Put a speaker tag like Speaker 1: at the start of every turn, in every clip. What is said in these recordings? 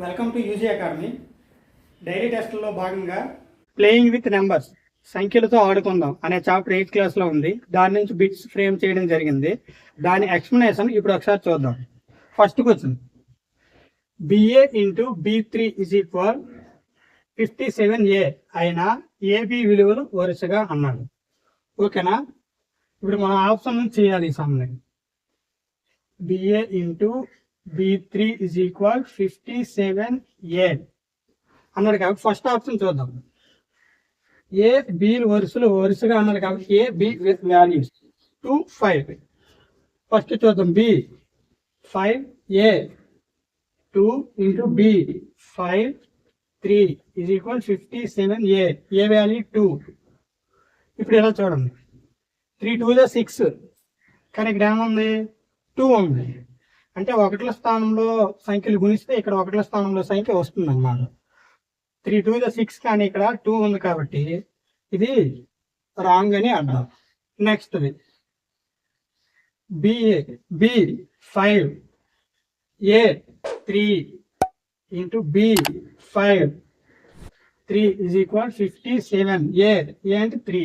Speaker 1: Welcome to UG academy diary టెస్ట్లో భాగంగా playing with numbers సంఖ్యలతో ఆడుకుందాం అనే చాప్టర్ ఎయిత్ క్లాస్లో ఉంది. దాని నుంచి బిట్స్ ఫ్రేమ్ చేయడం జరిగింది. దాని ఎక్స్ప్లెనేషన్ ఇప్పుడు ఒకసారి చూద్దాం. First question BA into B three is equal fifty seven A అయినా ఏబి విలువలు వరుసగా అన్నాడు. ఓకేనా ఇప్పుడు మనం ఆప్షన్ చేయాలి ఈ సమ్ని BA into B three equal equal fifty seven A అన్నాడు కాబట్టి ఫస్ట్ ఆప్షన్ చూద్దాం. ఏ బి వరుసలు వరుసగా అన్నాడు కాబట్టి A B with values two five first చూద్దాం. B five A two into B five three is equal fifty seven A A value two ఇప్పుడు ఎలా చూడండి? త్రీ టూ జా సిక్స్ కానీ ఇక్కడ ఏముంది టూ ఉంది. అంటే ఒకట్ల స్థానంలో సంఖ్యలు గుణిస్తే ఇక్కడ ఒకట్ల స్థానంలో సంఖ్య వస్తుంది అన్నమాట త్రీ టూ ద సిక్స్ కానీ ఇక్కడ టూ ఉంది కాబట్టి ఇది రాంగ్ అని అంటాం next B B five A three into B five three is equal fifty seven A A అంటే త్రీ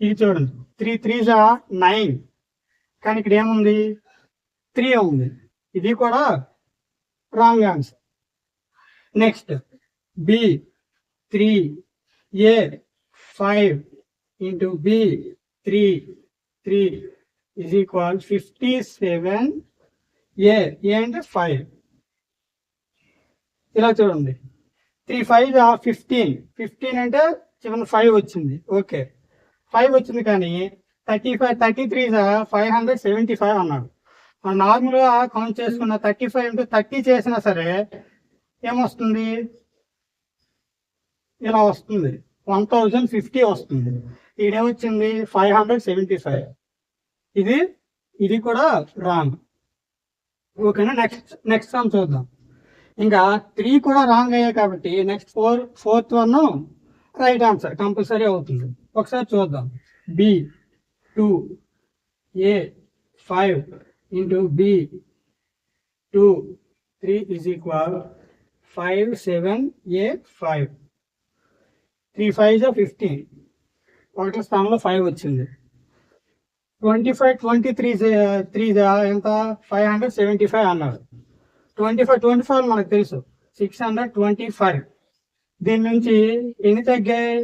Speaker 1: ఇది చూడండి. త్రీ త్రీ జా నైన్ కానీ ఇక్కడ ఏముంది? త్రీ ఉంది. ఇది కూడా wrong answer next B three A five into B three three is equal fifty seven A A అంటే ఫైవ్ ఇలా చూడండి. త్రీ ఫైవ్ ఫిఫ్టీన్ ఫిఫ్టీన్ అంటే చివరి ఫైవ్ వచ్చింది. ఓకే ఫైవ్ వచ్చింది కానీ thirty five thirty three five hundred seventy five అన్నాడు. మనం నార్మల్గా కౌంట్ చేసుకున్న థర్టీ ఫైవ్ ఇంటూ థర్టీ చేసినా సరే ఏమొస్తుంది? ఇలా వస్తుంది. వన్ థౌజండ్ ఫిఫ్టీ వస్తుంది. ఈడేమొచ్చింది? ఫైవ్ హండ్రెడ్ సెవెంటీ ఫైవ్ ఇది ఇది కూడా రాంగ్ ఓకేనా? నెక్స్ట్ నెక్స్ట్ సమ్ చూద్దాం. ఇంకా త్రీ కూడా రాంగ్ అయ్యాయి కాబట్టి next four fourth one right answer compulsory అవుతుంది. ఒకసారి చూద్దాం. B two A five into B two three is equal five seven A five three five జా ఫిఫ్టీన్ ఒకటి స్థానంలో ఫైవ్ వచ్చింది. Twenty five twenty three three ఎంత? ఫైవ్ హండ్రెడ్ సెవెంటీ ఫైవ్ అన్నారు. Twenty five twenty five మనకు తెలుసు. Six hundred twenty five దీని నుంచి ఎన్ని తగ్గాయి?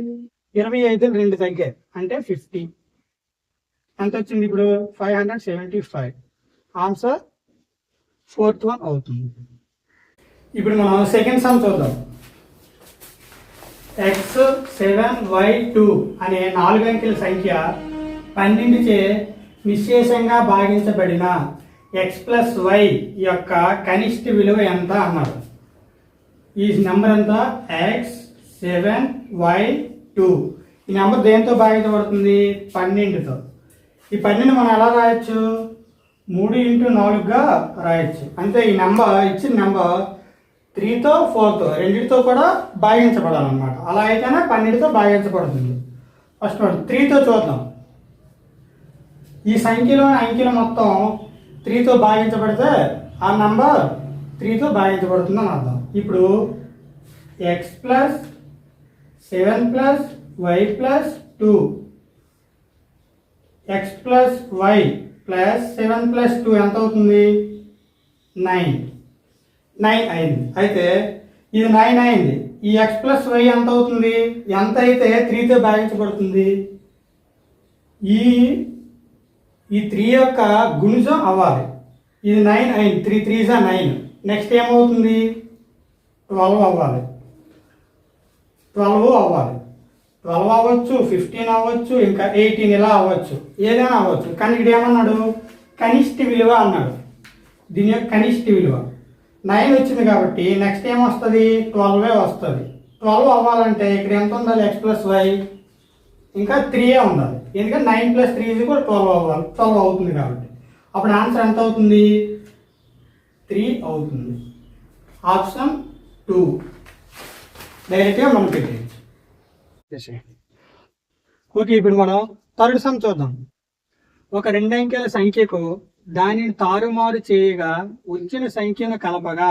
Speaker 1: ఇరవై ఐదు రెండు తగ్గాయి. అంటే ఫిఫ్టీ ఎంత వచ్చింది ఇప్పుడు? Five hundred seventy five answer fourth one అవుతుంది. ఇప్పుడు మనం సెకండ్ సమ్ చూద్దాం. ఎక్స్ సెవెన్ వై టూ అనే నాలుగు అంకెల సంఖ్య పన్నెండుచే విశేషంగా భాగించబడిన ఎక్స్ ప్లస్ వై యొక్క కనిష్ట విలువ ఎంత అన్నారు. ఈ నెంబర్ ఎంత? X seven Y two. ఈ నెంబర్ దేంతో భాగించబడుతుంది? పన్నెండుతో. ఈ పన్నెండు మనం ఎలా రాయొచ్చు? మూడు ఇంటూ నాలుగుగా రాయొచ్చు. అంటే ఈ నెంబర్ ఇచ్చిన నెంబర్ త్రీతో ఫోర్తో రెండింటితో కూడా భాగించబడాలన్నమాట. అలా అయితేనే పన్నెండుతో భాగించబడుతుంది. ఫస్ట్ వన్ త్రీతో చూద్దాం. ఈ సంఖ్యలో అంకెలు మొత్తం త్రీతో భాగించబడితే ఆ నంబర్ త్రీతో భాగించబడుతుందని అర్థం. ఇప్పుడు X plus seven plus Y plus two X plus Y plus seven plus two ఎంత అవుతుంది? నైన్. నైన్ అయింది. అయితే ఇది నైన్ అయింది. ఈ ఎక్స్ ప్లస్ వై ఎంత అవుతుంది? ఎంత అయితే త్రీతో భాగించబడుతుంది? ఈ ఈ త్రీ యొక్క గుణిజం అవ్వాలి. ఇది నైన్ అయింది. త్రీ త్రీ జా నైన్ నెక్స్ట్ ఏమవుతుంది? ట్వెల్వ్ అవ్వాలి. ట్వెల్వ్ అవ్వాలి. ట్వెల్వ్ అవ్వచ్చు ఫిఫ్టీన్ అవ్వచ్చు ఇంకా ఎయిటీన్ ఇలా అవ్వచ్చు. ఏదైనా అవ్వచ్చు. కానీ ఇక్కడ ఏమన్నాడు? కనిష్ట విలువ అన్నాడు. దీని యొక్క కనిష్ట విలువ. నైన్ వచ్చింది కాబట్టి నెక్స్ట్ ఏమొస్తుంది ట్వెల్వే వస్తుంది. ట్వెల్వ్ అవ్వాలంటే ఇక్కడ ఎంత ఉండాలి? X plus Y. ఇంకా త్రీయే ఉండాలి. ఎందుకంటే నైన్ ప్లస్ త్రీ ఇది కూడా ట్వెల్వ్ అవ్వాలి. ట్వెల్వ్ అవుతుంది కాబట్టి. అప్పుడు ఆన్సర్ ఎంత అవుతుంది? త్రీ అవుతుంది. Option two. డైరెక్ట్గా మనకి చేసేయండి. ఓకే ఇప్పుడు మనం థర్డ్ సమ్ చూద్దాం. ఒక రెండు అంకెల సంఖ్యకు దానిని తారుమారు చేయగా వచ్చిన సంఖ్యను కలపగా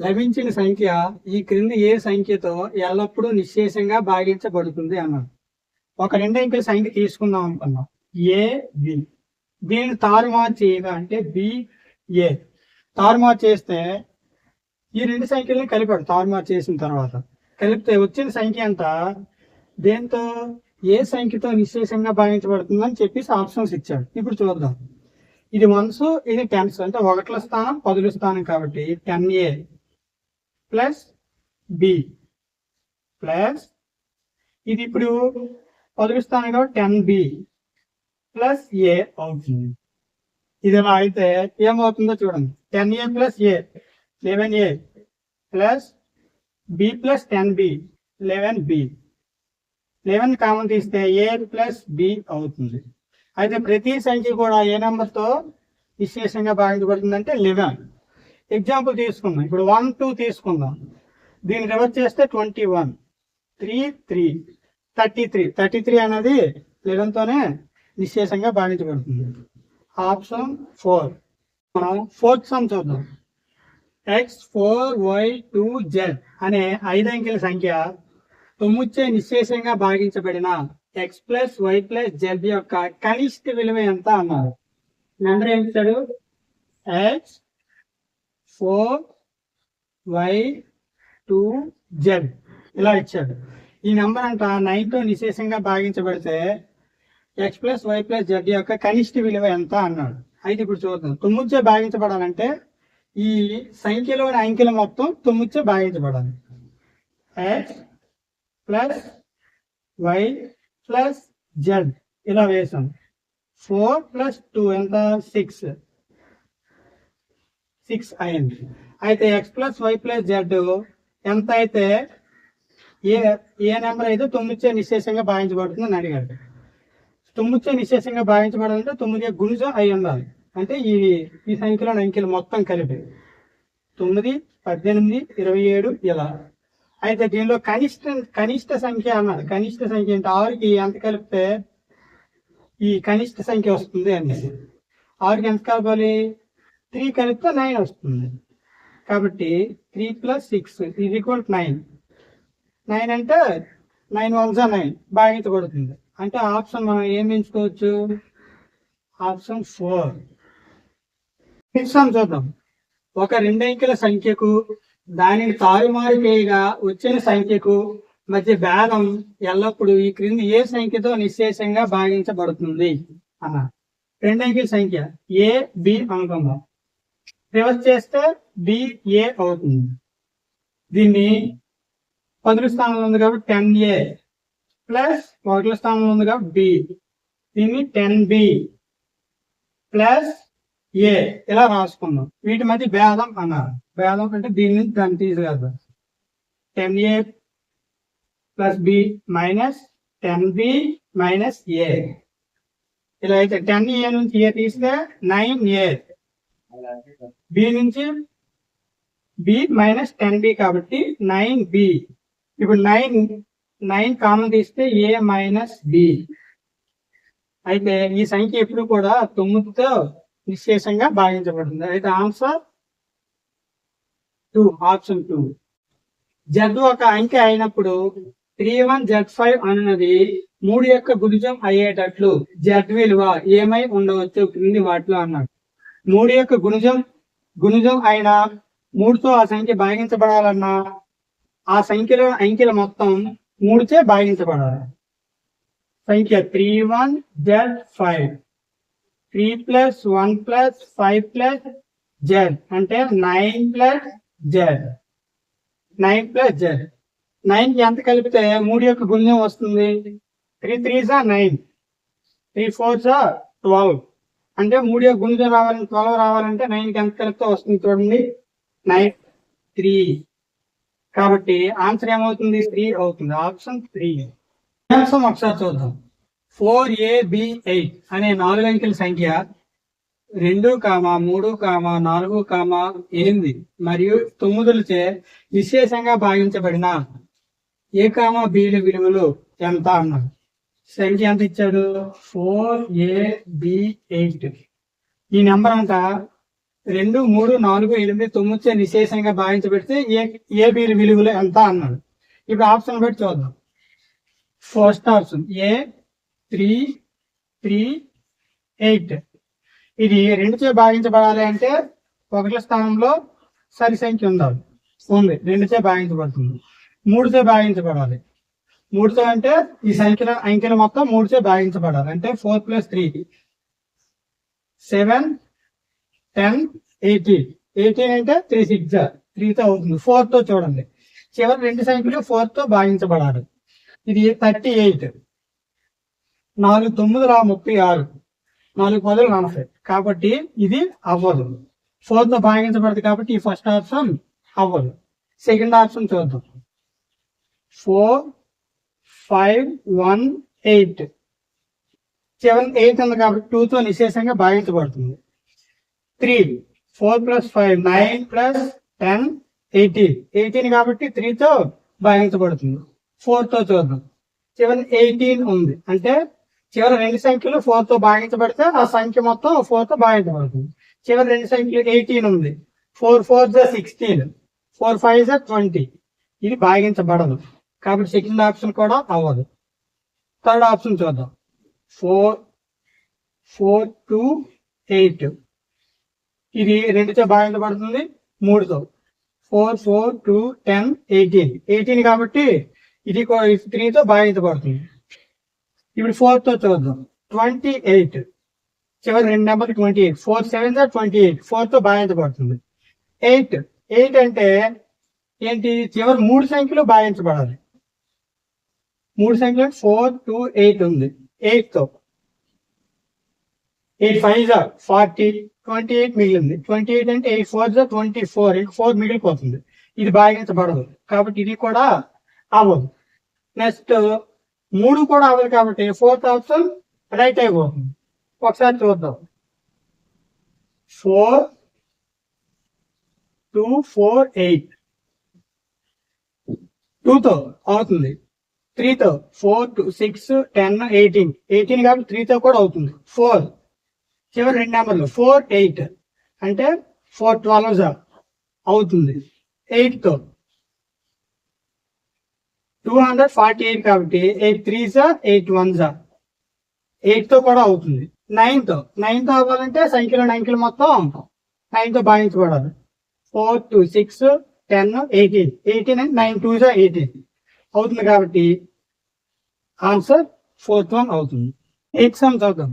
Speaker 1: లభించిన సంఖ్య ఈ క్రింది ఏ సంఖ్యతో ఎల్లప్పుడూ నిశ్శేషంగా భాగించబడుతుంది అన్నాడు. ఒక రెండు అంకెల సంఖ్య తీసుకుందాం అనుకున్నాం. A B. దీన్ని తారుమారు చేయగా అంటే బి ఏ. తారుమారు చేస్తే ఈ రెండు సంఖ్యలను కలిపాడు. తారుమారు చేసిన తర్వాత కలిపితే వచ్చిన సంఖ్య అంతా దేంతో? ఏ సంఖ్యతో విశేషంగా భావించబడుతుందని చెప్పేసి ఆప్షన్స్ ఇచ్చాడు. ఇప్పుడు చూద్దాం. ఇది వన్స్ ఇది టెన్స్. అంటే ఒకట్ల స్థానం పదుల స్థానం కాబట్టి ten A plus B plus ఇది ఇప్పుడు పదుల స్థానం కాబట్టి టెన్ బి ప్లస్ ఏ అవుతుంది. ఇది ఇలా అయితే ఏమవుతుందో చూడండి. Ten A plus A eleven A plus B plus ten B eleven B. Eleven common తీస్తే ఏ ప్లస్ బి అవుతుంది. అయితే ప్రతి సంఖ్య కూడా ఏ నెంబర్తో విశేషంగా భావించబడుతుందంటే లెవెన్. ఎగ్జాంపుల్ తీసుకుందాం. ఇప్పుడు వన్ టూ తీసుకుందాం. దీన్ని రివర్స్ చేస్తే twenty one three three thirty three thirty three అనేది లెవెన్తోనే విశేషంగా భావించబడుతుంది ఆప్షన్ ఫోర్ మనం ఫోర్త్ సమ్ చూద్దాం. X four Y two Z అనే ఐదు అంకెల సంఖ్య తొమ్మిచ్చే నిశేషంగా భాగించబడిన X plus Y plus Z యొక్క కనిష్ట విలువ ఎంత అన్నారు. నెంబర్ ఏం ఇచ్చాడు X four Y two Z ఇలా ఇచ్చాడు. ఈ నెంబర్ అంట నైన్తో నిశేషంగా భాగించబడితే X plus Y plus Z యొక్క కనిష్ట విలువ ఎంత అన్నాడు. అయితే ఇప్పుడు చూద్దాం. తొమ్మిదిచే భాగించబడాలంటే ఈ సంఖ్యలోని అంకెల మొత్తం తొమ్మిదిచే భాగించబడాలి. X plus Y plus Z ఇలా వేసాం. ఫోర్ ప్లస్ టూ ఎంత? సిక్స్ సిక్స్ అయింది. అయితే X plus Y plus Z ఎంత అయితే? ఏ ఏ నెంబర్ అయితే తొమ్మిదిచే నిశ్శేషంగా భావించబడుతుందని అడిగాడు. తొమ్మిదిచే నిశ్శేషంగా భావించబడాలంటే తొమ్మిది గుణిజం అయి ఉండాలి. అంటే ఈ ఈ సంఖ్యలో అంకెలు మొత్తం కలిపి తొమ్మిది పద్దెనిమిది ఇరవై ఏడు ఇలా. అయితే దీనిలో కనిష్ట కనిష్ట సంఖ్య అన్నారు. కనిష్ట సంఖ్య అంటే ఆరుకి ఎంత కలిపితే ఈ కనిష్ట సంఖ్య వస్తుంది అనేది ఆరుకి ఎంత కలపాలి త్రీ కలిపితే నైన్ వస్తుంది. కాబట్టి త్రీ ప్లస్ సిక్స్ ఇది ఈక్వల్ నైన్. నైన్ అంటే నైన్ వన్స్ నైన్ బాధ్యత కొడుతుంది అంటే ఆప్షన్ మనం ఏం ఎంచుకోవచ్చు? Option four. చూద్దాం. ఒక రెండంకెల సంఖ్యకు దానిని తారుమారు చేయగా వచ్చిన సంఖ్యకు మధ్య భేదం ఎల్లప్పుడూ ఈ క్రింది ఏ సంఖ్యతో నిశ్శేషంగా భాగించబడుతుంది? అన్న రెండంకెల సంఖ్య ఏ బి అనుకుందాం రివర్స్ చేస్తే బి ఏ అవుతుంది. దీన్ని పదుల స్థానంలో ఉంది కాబట్టి టెన్ ఏ ప్లస్ ఒకటి స్థానంలో ఉంది కాబట్టి బి. దీన్ని టెన్ బి ప్లస్ ఏ ఇలా రాసుకుందాం. వీటి మధ్య భేదం అన్నారు. భేదం అంటే దీని దాన్ని తీసుకెళ్తాం ten A plus B minus ten B minus A ఇలా అయితే టెన్ ఏ నుంచి ఏ తీస్తే నైన్ ఏ బి నుంచి బి మైనస్ టెన్ బి కాబట్టి నైన్ బి ఇప్పుడు నైన్ నైన్ కామన్ తీస్తే ఏ మైనస్ బి అయితే ఈ సంఖ్య ఎప్పుడు కూడా తొమ్మిదితో విశేషంగా భావించబడుతుంది. అయితే answer two option two Z ఒక అంకె అయినప్పుడు త్రీ వన్ జెడ్ ఫైవ్ అన్నది మూడు యొక్క గుణిజం అయ్యేటట్లు జడ్ విలువ ఏమై ఉండవచ్చు క్రింది వాటిలో అన్నాడు. మూడు యొక్క గుణిజం గుణిజం అయిన మూడుతో ఆ సంఖ్య భాగించబడాలన్నా ఆ సంఖ్యలో అంకెల మొత్తం మూడుచే భాగించబడాలి. సంఖ్య three one Z five three plus one plus five plus Z అంటే nine plus Z. Nine plus Z. నైన్కి ఎంత కలిపితే మూడు యొక్క గుణ్యం వస్తుంది? త్రీ త్రీ సా నైన్. త్రీ ఫోర్ సా ట్వెల్వ్. అంటే మూడు యొక్క గుణ్యం రావాలంటే ట్వెల్వ్ రావాలంటే నైన్కి ఎంత కలిపితే వస్తుంది చూడండి? Nine three. కాబట్టి ఆన్సర్ ఏమవుతుంది? త్రీ అవుతుంది. Option three. ఒకసారి చూద్దాం. ఫోర్ ఏ బి ఎయిట్ అనే నాలుగు అంకెల సంఖ్య రెండు కామ మూడు కామ నాలుగు కామ ఎనిమిది మరియు తొమ్మిదిలచే విశేషంగా భావించబడిన ఏ కామ బిల విలువలు ఎంత అన్నారు? సంఖ్య ఎంత ఇచ్చాడు? Four A B eight. ఈ నెంబర్ అంతా రెండు మూడు నాలుగు ఎనిమిది తొమ్మిదిచే నిశేషంగా భావించబెడితే ఏ ఏ బి విలువలు ఎంత అన్నాడు ఇప్పుడు ఆప్షన్ బట్టి చూద్దాం. First option A three three eight ఇది రెండుచే భాగించబడాలి అంటే ఒకటి స్థానంలో సరి సంఖ్య ఉండాలి ఉంది. రెండుచే భాగించబడుతుంది. మూడుచే భాగించబడాలి. మూడుతో అంటే ఈ సంఖ్యల అంకెలు మొత్తం మూడుచే భాగించబడాలి. అంటే four plus three seven ten eighteen eighteen అంటే త్రీ సిక్స్ త్రీతో అవుతుంది. ఫోర్తో చూడండి. చివరి రెండు సంఖ్యలు ఫోర్తో భాగించబడాలి. ఇది థర్టీ ఎయిట్ నాలుగు తొమ్మిది రా ముప్పై ఆరు. నాలుగు పదులు నలభై కాబట్టి ఇది అవ్వదు. ఫోర్త్ భాగించబడదు కాబట్టి ఈ ఫస్ట్ ఆప్షన్ అవ్వదు. సెకండ్ ఆప్షన్ చూద్దాం. Four five one eight. Seven eight ఉంది కాబట్టి టూతో నిశేషంగా భాగించబడుతుంది. Three four plus five nine plus ten eighteen. Eighteen కాబట్టి త్రీతో భాగించబడుతుంది. ఫోర్తో చూద్దాం. సెవెన్ ఎయిటీన్ ఉంది. అంటే చివరి రెండు సంఖ్యలు ఫోర్తో భాగించబడితే ఆ సంఖ్య మొత్తం ఫోర్తో భాగించబడుతుంది. చివరి రెండు సంఖ్యలు ఎయిటీన్ ఉంది. ఫోర్ ఫోర్ జా సిక్స్టీన్ ఫోర్ ఫైవ్ జా ట్వంటీ ఇది భాగించబడదు. కాబట్టి సెకండ్ ఆప్షన్ కూడా అవ్వదు. థర్డ్ ఆప్షన్ చూద్దాం. ఫోర్ ఫోర్ టూ ఎయిట్ ఇది రెండుతో భాగించబడుతుంది మూడుతో. Four four two ten eighteen eighteen కాబట్టి ఇది త్రీతో భాగించబడుతుంది. ఇప్పుడు ఫోర్తో చూద్దాం ట్వంటీ ఎయిట్. చివరి రెండు number twenty eight. Four seven twenty eight. ఫోర్తో భావించబడుతుంది ఎయిట్. ఎయిట్ అంటే ఏంటి? చివరి మూడు సంఖ్యలు భావించబడాలి మూడు సంఖ్యలు ఫోర్ టూ ఎయిట్ ఉంది. ఎయిట్తో ఎయిట్ ఫైవ్ జా ఫార్టీ. ట్వంటీ ఎయిట్ మిగిలింది. ట్వంటీ ఎయిట్ అంటే ఎయిట్ ఫోర్ జా ట్వంటీ ఫోర్. ఎయిట్ ఫోర్ మిగిలిపోతుంది. ఇది భాగించబడదు కాబట్టి ఇది కూడా అవ్వదు. నెక్స్ట్ మూడు కూడా అవ్వదు కాబట్టి ఫోర్త్ ఆప్షన్ రైట్ అయిపోతుంది ఒకసారి చూద్దాం. Four two four eight. టూతో అవుతుంది. త్రీతో four two six ten eighteen. Eighteen కాబట్టి త్రీతో కూడా అవుతుంది. ఫోర్. చివరి రెండు నెంబర్లు. Four eight. అంటే ఫోర్ ట్వెల్వ్ అవుతుంది. ఎయిట్తో. టూ హండ్రెడ్ ఫార్టీ ఎయిట్ కాబట్టి ఎయిట్ త్రీ జా ఎయిట్ వన్ జా ఎయిట్తో కూడా అవుతుంది. నైన్త్. నైన్త్ అవ్వాలంటే సంఖ్యలో అంకెలు మొత్తం అవుతాం నైన్తో భాగించబడాలి. Four two six ten eighteen. Eighteen and nine two జా ఎయిటీన్. అవుతుంది కాబట్టి ఆన్సర్ ఫోర్త్ వన్ అవుతుంది. ఎయిత్ సమ్ చదువుతాం.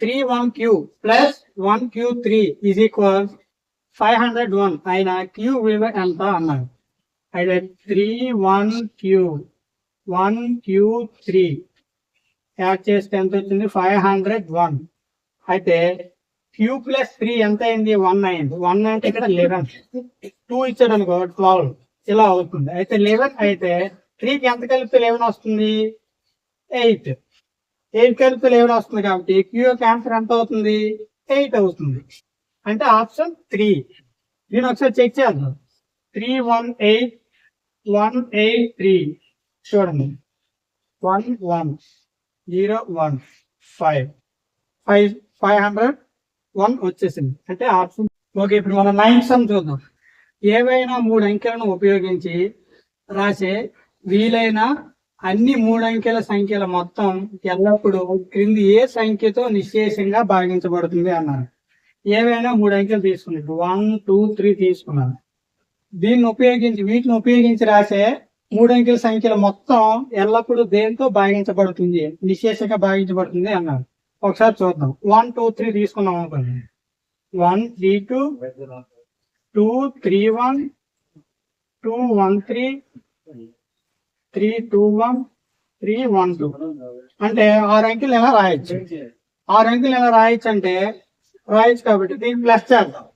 Speaker 1: Three one Q plus one Q three is equal five hundred one అయినా క్యూ విలువ ఎంత అన్నారు. అయితే three one Q one Q three add చేస్తే ఎంత వచ్చింది ఫైవ్ హండ్రెడ్ వన్ అయితే క్యూ ప్లస్ త్రీ ఎంత అయింది వన్ అయింది. వన్ అంటే ఇక్కడ లెవెన్ టూ ఇచ్చాడు అనుకో ట్వెల్వ్ ఇలా అవుతుంది. అయితే లెవెన్ అయితే త్రీకి ఎంత కలిపితే లెవెన్ వస్తుంది? ఎయిట్ ఎయిట్ కలిపితే లెవెన్ వస్తుంది కాబట్టి క్యూ యొక్క ఆన్సర్ ఎంత అవుతుంది? ఎయిట్ అవుతుంది. అంటే ఆప్షన్ త్రీ నేను ఒకసారి చెక్ చేద్దాం. Three one eight one eight three. చూడండి. One one. Zero one five. Five five hundred one వచ్చేసింది. అంటే ఆప్షన్. ఓకే ఇప్పుడు మనం నైన్ సమ్ చూద్దాం. ఏవైనా మూడు అంకెలను ఉపయోగించి రాసే వీలైన అన్ని మూడు అంకెల సంఖ్యల మొత్తం ఎల్లప్పుడూ క్రింది ఏ సంఖ్యతో నిశ్చేషంగా భాగించబడుతుంది అన్నారు. ఏవైనా మూడు అంకెలు తీసుకున్నాడు వన్ టూ త్రీ తీసుకున్నాను దీన్ని ఉపయోగించి వీటిని ఉపయోగించి రాసే మూడు అంకెల సంఖ్యల మొత్తం ఎల్లప్పుడూ దేంతో భాగించబడుతుంది? నిశేషంగా భాగించబడుతుంది అన్నారు ఒకసారి చూద్దాం. వన్ టూ త్రీ తీసుకున్నాం అనుకోండి one three two two three one two one three three two one three one two అంటే ఆరు అంకెలు ఎలా రాయొచ్చు? ఆరు అంకెలు ఎలా రాయొచ్చు అంటే రాయొచ్చు కాబట్టి దీన్ని ప్లస్ చేద్దాం.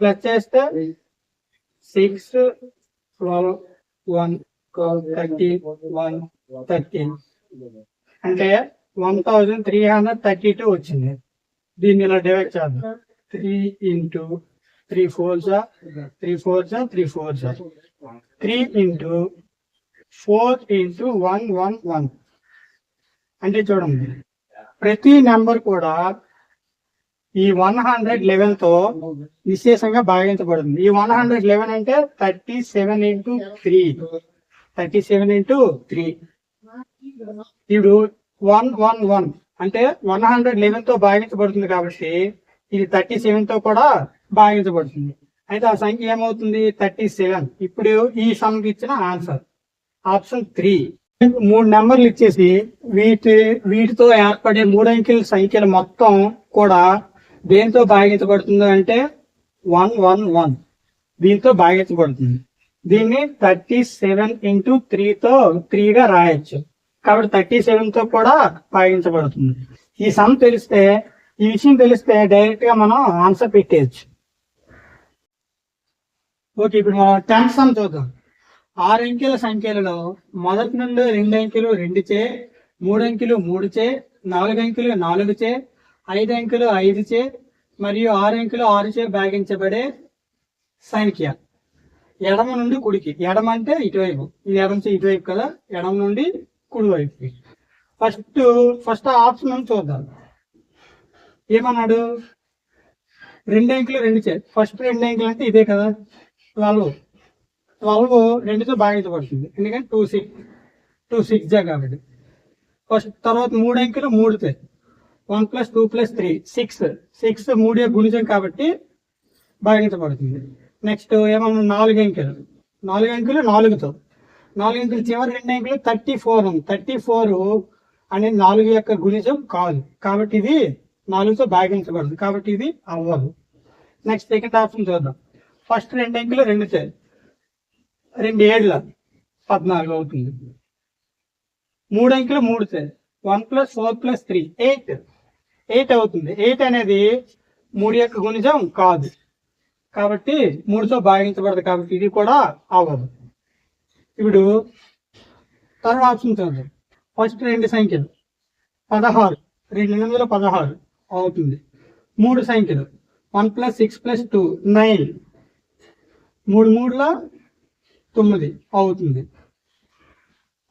Speaker 1: ప్లస్ చేస్తే six twelve one thirty one thirty అంటే one thousand three hundred thirty two వచ్చింది. దీన్ని ఇలా డివైడ్ చేద్దాం. త్రీ ఇంటూ త్రీ ఫోర్ జా త్రీ ఫోర్ జా త్రీ ఫోర్ జా three into four into one one one అంటే చూడండి. ప్రతి నెంబర్ కూడా ఈ వన్ హండ్రెడ్ లెవెన్తో విశేషంగా భాగించబడుతుంది. ఈ వన్ హండ్రెడ్ లెవెన్ అంటే thirty seven into three. Thirty seven into three. ఇప్పుడు వన్ వన్ వన్ అంటే వన్ హండ్రెడ్ లెవెన్తో భాగించబడుతుంది కాబట్టి ఇది థర్టీ సెవెన్తో కూడా భాగించబడుతుంది. అయితే ఆ సంఖ్య ఏమవుతుంది? Thirty seven. ఇప్పుడు ఈ సమ్కి ఇచ్చిన ఆన్సర్ ఆప్షన్ త్రీ మూడు నెంబర్లు ఇచ్చేసి వీటి వీటితో ఏర్పడే మూడు అంకెల సంఖ్యలు మొత్తం కూడా దేంతో భాగించబడుతుంది అంటే వన్ వన్ వన్. దీంతో భాగించబడుతుంది దీన్ని థర్టీ సెవెన్ ఇంటూ త్రీతో త్రీగా రాయొచ్చు. కాబట్టి థర్టీ సెవెన్తో కూడా భాగించబడుతుంది ఈ సమ్ తెలిస్తే ఈ విషయం తెలిస్తే డైరెక్ట్గా మనం ఆన్సర్ పెట్టేయచ్చు. ఓకే ఇప్పుడు మనం టెన్త్ సమ్ చూద్దాం. ఆరు అంకెల సంఖ్యలలో మొదటి నుండి రెండు అంకెలు రెండు చే మూడు అంకెలు మూడు చే నాలుగు అంకెలు నాలుగు చే ఐదు అంకెలు ఐదు చే మరియు ఆరు అంకెలు ఆరు చే భాగించబడే సంఖ్య. ఎడమ నుండి కుడికి. ఎడమ అంటే ఇటువైపు. ఇది ఎడమ ఇటువైపు కదా. ఎడమ నుండి కుడివైపు ఫస్ట్ ఫస్ట్ ఆప్షన్ చూద్దాం. ఏమన్నాడు? రెండు అంకెలు రెండు చే. ఫస్ట్ రెండు అంకెలు అంటే ఇదే కదా. ట్వెల్వ్ ట్వెల్వ్ రెండుతో భాగించబడుతుంది. ఎందుకంటే టూ సిక్స్ టూ సిక్స్ జా కాబట్టి. ఫస్ట్ తర్వాత మూడు అంకెలు మూడుతో. One plus two plus three. Six. Six మూడే గుణిజం కాబట్టి భాగించబడుతుంది. నెక్స్ట్ ఏమన్నా నాలుగు అంకెలు? నాలుగు అంకెలు నాలుగుతో. నాలుగు అంకెలు చివరి రెండు అంకెలు థర్టీ ఫోర్ ఉంది. థర్టీ ఫోర్ అనేది నాలుగు యొక్క గుణిజం కాదు. కాబట్టి ఇది నాలుగుతో భాగించబడదు కాబట్టి ఇది అవ్వదు. నెక్స్ట్ సెకండ్ ఆప్షన్ చూద్దాం. ఫస్ట్ రెండు అంకెలు రెండు చేయాలి రెండు ఏళ్ళ పద్నాలుగు అవుతుంది. మూడు అంకెలు మూడు చేయాలి one plus four plus three eight. Eight అవుతుంది. ఎయిట్ అనేది మూడు యొక్క గుణిజం కాదు. కాబట్టి మూడుతో భాగించబడదు కాబట్టి ఇది కూడా అవ్వదు. ఇప్పుడు తర్వాత ఆప్షన్ చూద్దాం. ఫస్ట్ రెండు సంఖ్యలు. పదహారు. రెండు వందల పదహారు అవుతుంది. మూడు సంఖ్యలు. One plus six plus two nine. మూడు మూడుల తొమ్మిది అవుతుంది.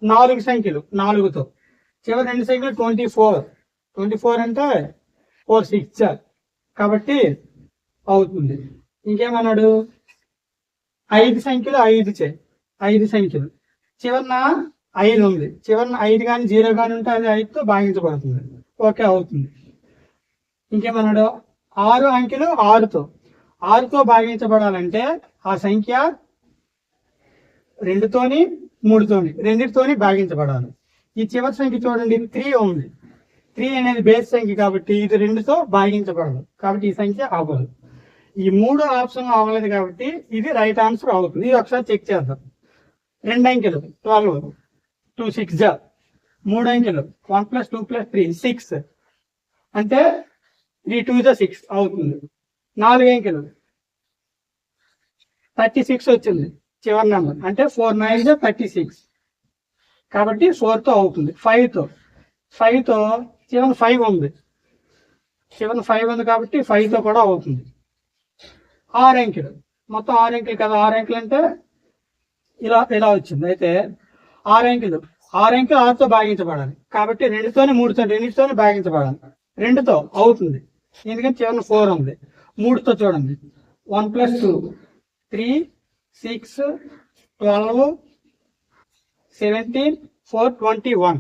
Speaker 1: నాలుగు సంఖ్యలు. నాలుగుతో. చివరి రెండు సంఖ్యలు ట్వంటీ ఫోర్. ట్వంటీ ఫోర్ అంటే ఫోర్ సిక్స్ కాబట్టి అవుతుంది. ఇంకేమన్నాడు? ఐదు సంఖ్యలు ఐదు చే ఐదు సంఖ్యలు. చివరిన ఐదు ఉంది. చివరిన ఐదు కానీ జీరో కానీ ఉంటే అది ఐదుతో భాగించబడుతుంది. ఓకే అవుతుంది. ఇంకేమన్నాడు? ఆరు అంకెలు ఆరుతో. ఆరుతో భాగించబడాలంటే ఆ సంఖ్య రెండుతోని మూడుతోని రెండింటితోని భాగించబడాలి. ఈ చివరి సంఖ్య చూడండి త్రీ ఉంది. త్రీ అనేది బేస్ సంఖ్య కాబట్టి ఇది రెండుతో భాగించబడదు. కాబట్టి ఈ సంఖ్య అవ్వదు. ఈ మూడు ఆప్షన్ అవ్వలేదు కాబట్టి ఇది రైట్ ఆన్సర్ అవుతుంది. ఇది ఒకసారి చెక్ చేద్దాం. రెండు అంకెలు ట్వెల్వ్ టూ సిక్స్ జా. మూడు అంకెలు one plus two plus three six. అంటే త్రీ టూ జా సిక్స్ అవుతుంది. నాలుగు అంకెలు. థర్టీ సిక్స్ వచ్చింది. చివరి నెంబర్ అంటే ఫోర్ నైన్ జా థర్టీ సిక్స్. కాబట్టి ఫోర్తో అవుతుంది. ఫైవ్తో. ఫైవ్తో సెవెన్ ఫైవ్ ఉంది. సెవెన్ ఫైవ్ ఉంది కాబట్టి ఫైవ్తో కూడా అవుతుంది. ఆరు అంకెలు. మొత్తం ఆరు అంకెలు కదా. ఆరు అంకెలు అంటే ఇలా ఇలా వచ్చింది. అయితే ఆరు అంకెలు. ఆరు అంకెలు ఆరుతో భాగించబడాలి. కాబట్టి రెండుతోనే మూడుతో రెండింటితోనే భాగించబడాలి. రెండుతో అవుతుంది. ఎందుకంటే చివరి ఫోర్ ఉంది. మూడుతో చూడండి. One plus two three six twelve seventeen four twenty one.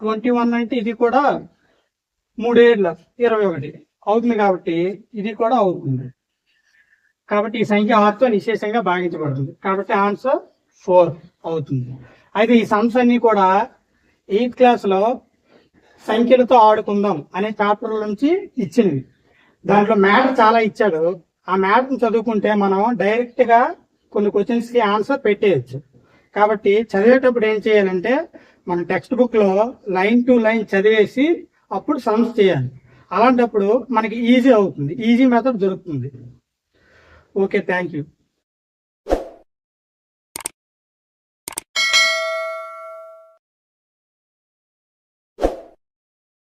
Speaker 1: Twenty one అంటే ఇది కూడా మూడేళ్ళ ఇరవై ఒకటి. అవుతుంది కాబట్టి ఇది కూడా అవుతుంది. కాబట్టి ఈ సంఖ్య ఆరుతో నిశేషంగా భాగించబడుతుంది. కాబట్టి ఆన్సర్ ఫోర్ అవుతుంది. అయితే ఈ సమ్స్ అన్ని కూడా ఎయిత్ క్లాస్లో సంఖ్యలతో ఆడుకుందాం అనే చాప్టర్ నుంచి ఇచ్చినవి. దాంట్లో మ్యాటర్ చాలా ఇచ్చాడు. ఆ మ్యాటర్ని చదువుకుంటే మనం డైరెక్ట్గా కొన్ని క్వశ్చన్స్కి ఆన్సర్ పెట్టేయచ్చు. కాబట్టి చదివేటప్పుడు ఏం చేయాలంటే మన టెక్స్ట్ బుక్లో లైన్ టు లైన్ చదివేసి అప్పుడు సమ్స్ చేయాలి. అలాంటప్పుడు మనకి ఈజీ అవుతుంది. ఈజీ మెథడ్ దొరుకుతుంది. Okay thank you